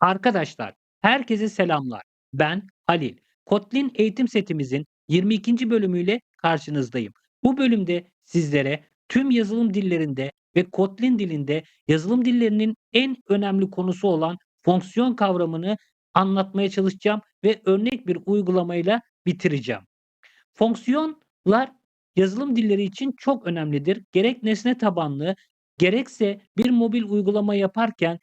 Arkadaşlar, herkese selamlar. Ben Halil. Kotlin eğitim setimizin 22. bölümüyle karşınızdayım. Bu bölümde sizlere tüm yazılım dillerinde ve Kotlin dilinde yazılım dillerinin en önemli konusu olan fonksiyon kavramını anlatmaya çalışacağım ve örnek bir uygulamayla bitireceğim. Fonksiyonlar yazılım dilleri için çok önemlidir. Gerek nesne tabanlı, gerekse bir mobil uygulama yaparken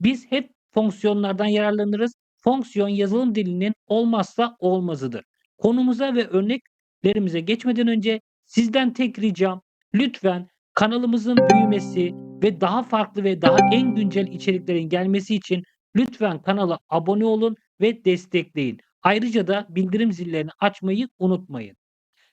biz hep fonksiyonlardan yararlanırız. Fonksiyon yazılım dilinin olmazsa olmazıdır. Konumuza ve örneklerimize geçmeden önce sizden tek ricam lütfen kanalımızın büyümesi ve daha farklı ve daha en güncel içeriklerin gelmesi için lütfen kanala abone olun ve destekleyin. Ayrıca da bildirim zillerini açmayı unutmayın.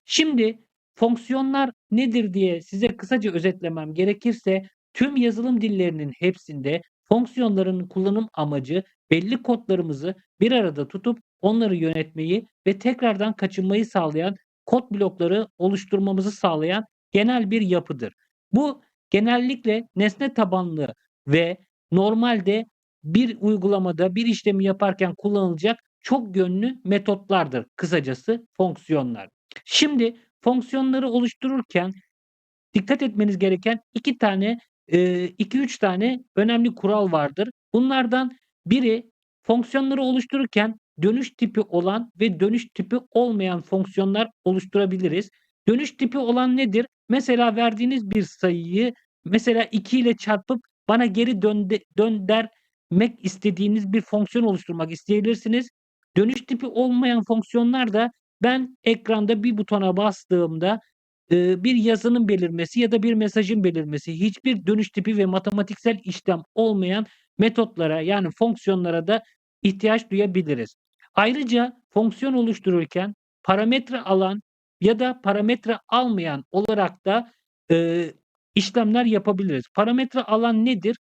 Şimdi fonksiyonlar nedir diye size kısaca özetlemem gerekirse tüm yazılım dillerinin hepsinde fonksiyonların kullanım amacı belli kodlarımızı bir arada tutup onları yönetmeyi ve tekrardan kaçınmayı sağlayan kod blokları oluşturmamızı sağlayan genel bir yapıdır. Bu genellikle nesne tabanlı ve normalde bir uygulamada bir işlemi yaparken kullanılacak çok yönlü metotlardır kısacası fonksiyonlar. Şimdi fonksiyonları oluştururken dikkat etmeniz gereken iki tane, 2-3 tane önemli kural vardır. Bunlardan biri fonksiyonları oluştururken dönüş tipi olan ve dönüş tipi olmayan fonksiyonlar oluşturabiliriz. Dönüş tipi olan nedir? Mesela verdiğiniz bir sayıyı mesela 2 ile çarpıp bana geri dön, de, dön dermek istediğiniz bir fonksiyon oluşturmak isteyebilirsiniz. Dönüş tipi olmayan fonksiyonlar da ben ekranda bir butona bastığımda bir yazının belirmesi ya da bir mesajın belirmesi hiçbir dönüş tipi ve matematiksel işlem olmayan metotlara yani fonksiyonlara da ihtiyaç duyabiliriz. Ayrıca fonksiyon oluştururken parametre alan ya da parametre almayan olarak da e, işlemler yapabiliriz. Parametre alan nedir?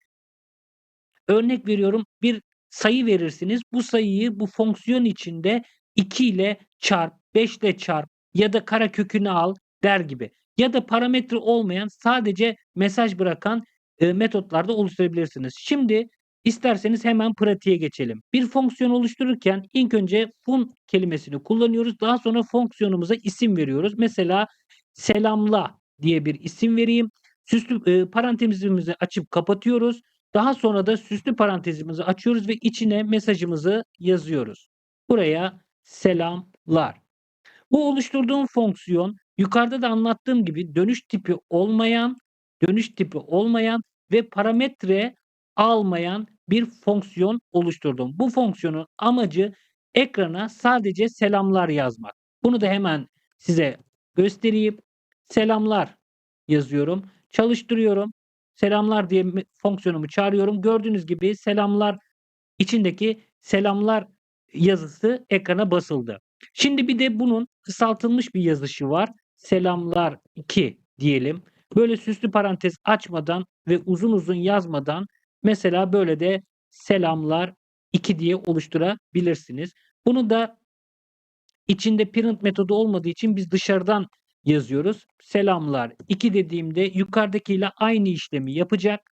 Örnek veriyorum bir sayı verirsiniz. Bu sayıyı bu fonksiyon içinde 2 ile çarp, 5 ile çarp ya da kara kökünü al der gibi. Ya da parametre olmayan sadece mesaj bırakan e, metotlarda oluşturabilirsiniz. Şimdi isterseniz hemen pratiğe geçelim. Bir fonksiyon oluştururken ilk önce fun kelimesini kullanıyoruz. Daha sonra fonksiyonumuza isim veriyoruz. Mesela selamla diye bir isim vereyim. Süslü e, parantezimizi açıp kapatıyoruz. Daha sonra da süslü parantezimizi açıyoruz ve içine mesajımızı yazıyoruz. Buraya selamlar. Bu oluşturduğum fonksiyon yukarıda da anlattığım gibi dönüş tipi olmayan, dönüş tipi olmayan ve parametre almayan bir fonksiyon oluşturdum. Bu fonksiyonun amacı ekrana sadece selamlar yazmak. Bunu da hemen size göstereyim. Selamlar yazıyorum. Çalıştırıyorum. Selamlar diye fonksiyonumu çağırıyorum. Gördüğünüz gibi selamlar içindeki selamlar yazısı ekrana basıldı. Şimdi bir de bunun kısaltılmış bir yazışı var. Selamlar 2 diyelim. Böyle süslü parantez açmadan ve uzun uzun yazmadan mesela böyle de selamlar 2 diye oluşturabilirsiniz. Bunu da içinde print metodu olmadığı için biz dışarıdan yazıyoruz. Selamlar 2 dediğimde yukarıdakiyle aynı işlemi yapacak.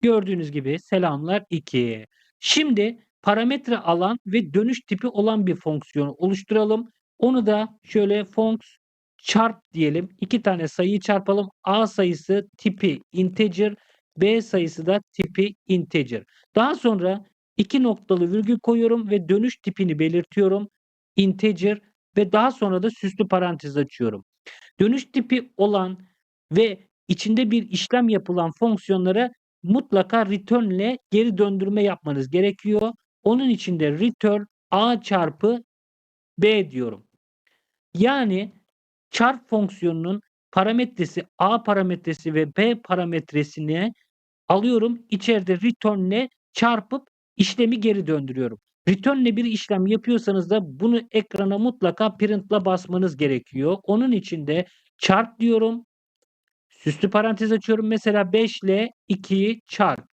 Gördüğünüz gibi selamlar 2. Şimdi parametre alan ve dönüş tipi olan bir fonksiyonu oluşturalım. Onu da şöyle fonks çarp diyelim. İki tane sayıyı çarpalım. A sayısı tipi integer, B sayısı da tipi integer. Daha sonra iki noktalı virgül koyuyorum ve dönüş tipini belirtiyorum. Integer ve daha sonra da süslü parantez açıyorum. Dönüş tipi olan ve içinde bir işlem yapılan fonksiyonlara mutlaka return ile geri döndürme yapmanız gerekiyor. Onun için de return a çarpı b diyorum. Yani çarp fonksiyonunun parametresi a parametresi ve b parametresini alıyorum. İçeride return ile çarpıp işlemi geri döndürüyorum. Return ile bir işlem yapıyorsanız da bunu ekrana mutlaka print'la basmanız gerekiyor. Onun için de çarp diyorum. Süslü parantez açıyorum. Mesela 5 ile 2'yi çarp.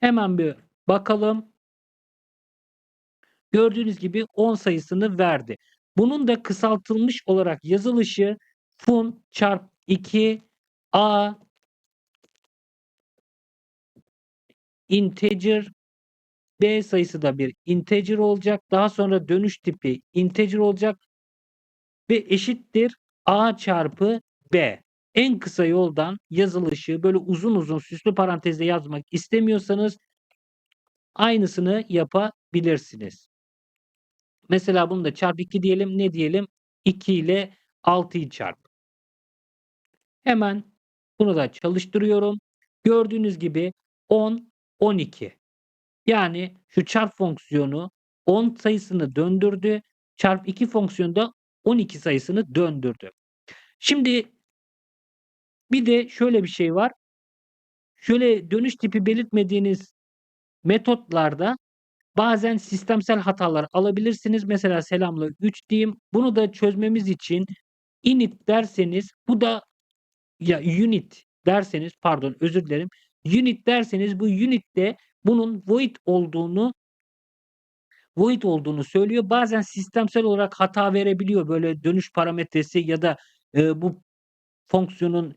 Hemen bir bakalım. Gördüğünüz gibi 10 sayısını verdi. Bunun da kısaltılmış olarak yazılışı fun çarp 2 a integer B sayısı da bir integer olacak. Daha sonra dönüş tipi integer olacak ve eşittir A çarpı B. En kısa yoldan yazılışı böyle uzun uzun süslü parantezle yazmak istemiyorsanız aynısını yapabilirsiniz. Mesela bunu da çarp 2 diyelim. Ne diyelim? 2 ile 6'yı çarp. Hemen bunu da çalıştırıyorum. Gördüğünüz gibi 10, 12. Yani şu çarp fonksiyonu 10 sayısını döndürdü. Çarp 2 fonksiyonu da 12 sayısını döndürdü. Şimdi bir de şöyle bir şey var. Şöyle dönüş tipi belirtmediğiniz metotlarda bazen sistemsel hatalar alabilirsiniz. Mesela selamla 3 diyeyim. Bunu da çözmemiz için init derseniz bu da ya unit derseniz pardon özür dilerim. Unit derseniz bu unitte bunun void olduğunu void olduğunu söylüyor. Bazen sistemsel olarak hata verebiliyor. Böyle dönüş parametresi ya da e, bu fonksiyonun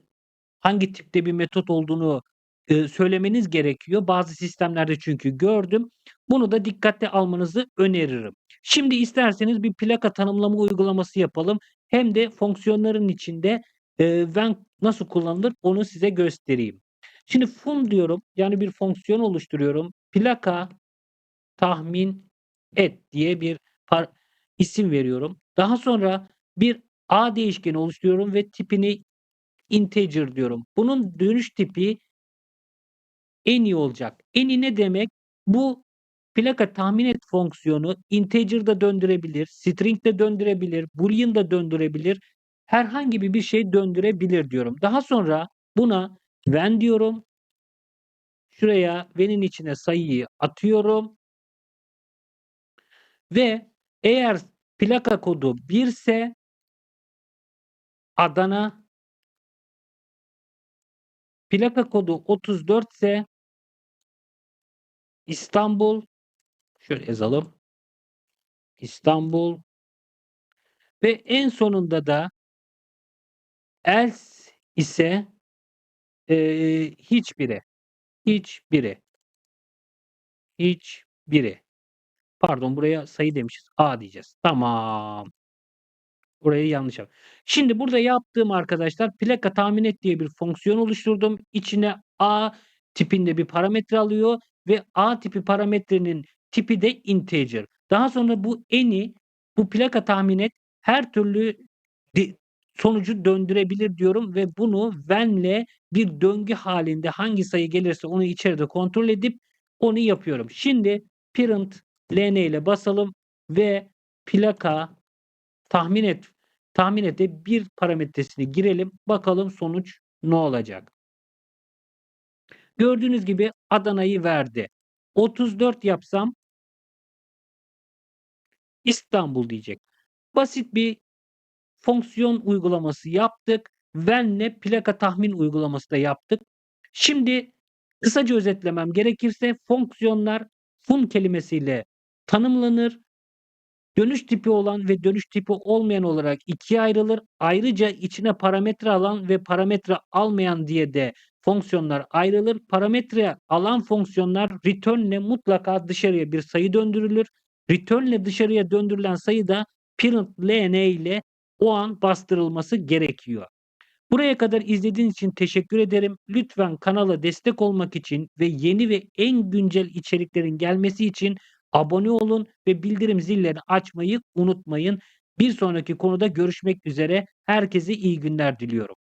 hangi tipte bir metot olduğunu e, söylemeniz gerekiyor. Bazı sistemlerde çünkü gördüm. Bunu da dikkate almanızı öneririm. Şimdi isterseniz bir plaka tanımlama uygulaması yapalım. Hem de fonksiyonların içinde e, when nasıl kullanılır onu size göstereyim. Şimdi fun diyorum. Yani bir fonksiyon oluşturuyorum. Plaka tahmin et diye bir par isim veriyorum. Daha sonra bir a değişkeni oluşturuyorum ve tipini integer diyorum. Bunun dönüş tipi any olacak. Any ne demek? Bu plaka tahmin et fonksiyonu integer'da döndürebilir, string de döndürebilir, boolean da döndürebilir. Herhangi bir şey döndürebilir diyorum. Daha sonra buna when diyorum. Şuraya when'in içine sayıyı atıyorum. Ve eğer plaka kodu 1 ise Adana plaka kodu 34 ise İstanbul şöyle yazalım. İstanbul ve en sonunda da else ise e, hiçbiri. Hiçbiri. Hiçbiri. Pardon buraya sayı demişiz. A diyeceğiz. Tamam. Burayı yanlış yaptım. Şimdi burada yaptığım arkadaşlar plaka tahmin et diye bir fonksiyon oluşturdum. İçine A tipinde bir parametre alıyor ve A tipi parametrenin tipi de integer. Daha sonra bu eni bu plaka tahmin et her türlü sonucu döndürebilir diyorum ve bunu when'le bir döngü halinde hangi sayı gelirse onu içeride kontrol edip onu yapıyorum. Şimdi parent ln ile basalım ve plaka tahmin et tahmin et bir parametresini girelim. Bakalım sonuç ne olacak. Gördüğünüz gibi Adana'yı verdi. 34 yapsam İstanbul diyecek. Basit bir fonksiyon uygulaması yaptık. When'le plaka tahmin uygulaması da yaptık. Şimdi kısaca özetlemem gerekirse fonksiyonlar fun kelimesiyle tanımlanır. Dönüş tipi olan ve dönüş tipi olmayan olarak ikiye ayrılır. Ayrıca içine parametre alan ve parametre almayan diye de fonksiyonlar ayrılır. Parametre alan fonksiyonlar return ile mutlaka dışarıya bir sayı döndürülür. Return ile dışarıya döndürülen sayı da parent ln ile o an bastırılması gerekiyor. Buraya kadar izlediğiniz için teşekkür ederim. Lütfen kanala destek olmak için ve yeni ve en güncel içeriklerin gelmesi için abone olun ve bildirim zillerini açmayı unutmayın. Bir sonraki konuda görüşmek üzere. Herkese iyi günler diliyorum.